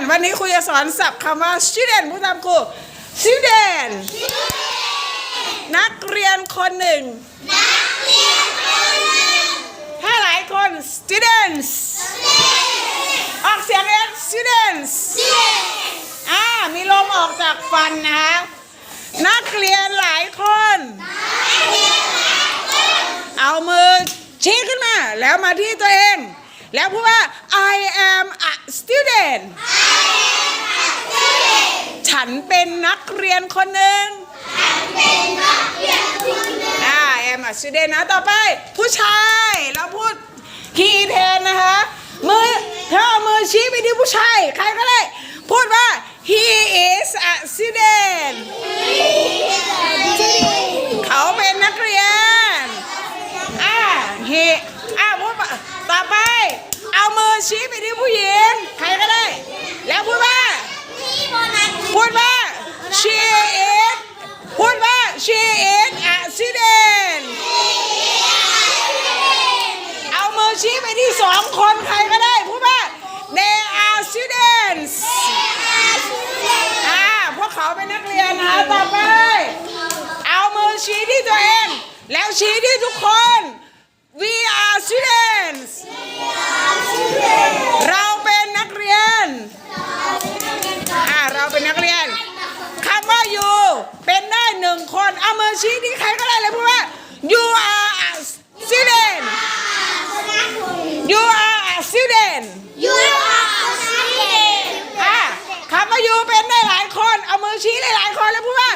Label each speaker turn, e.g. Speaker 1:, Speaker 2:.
Speaker 1: student วันนี้ครูจะสอนศัพท์คำว่า student ผู้ตามครู student นักเรียนคนหนึ่ง ถ้าหลายคน students ออกเสียงเอง students อ่ามีลมออกจากฟันนะคะนักเรียนหลายคน เอามือชี้ขึ้นมา แล้วมาที่ตัวเอง แล้วพูดว่า I am a student ฉันเป็นนักเรียนคนหนึ่งอ่าแอมอะสุดเดนะต่อไป ผู้ชายเราพูด he แทนนะคะมือเธอเอามือชี้ไปที่ผู้ชาย ใครก็ได้ พูดว่า he is a student เขาเป็นนักเรียน อ่าเฮอ่าพูดว่าต่อไป เอามือชี้ไปที่ผู้หญิง ใครก็ได้ แล้วพูดว่า พูดว่า she is พูดว่า she is a student เอามือชี้ไปที่ สองคนใครก็ได้ พูดว่า they are students อ่าพวกเขาเป็นนักเรียนนะต่อไป เอามือชี้ที่ตัวเอง แล้วชี้ที่ทุกคน we are students เราเป็นนักเรียน อ่าเราเป็นนักเรียนคำว่า you เป็นได้หนึ่งคน เอามือชี้ที่ใครก็ได้เลยพูดว่า you are a student you are a student อะคำว่า you เลยคนเอามือชี้หลายคนแล้วพูดว่า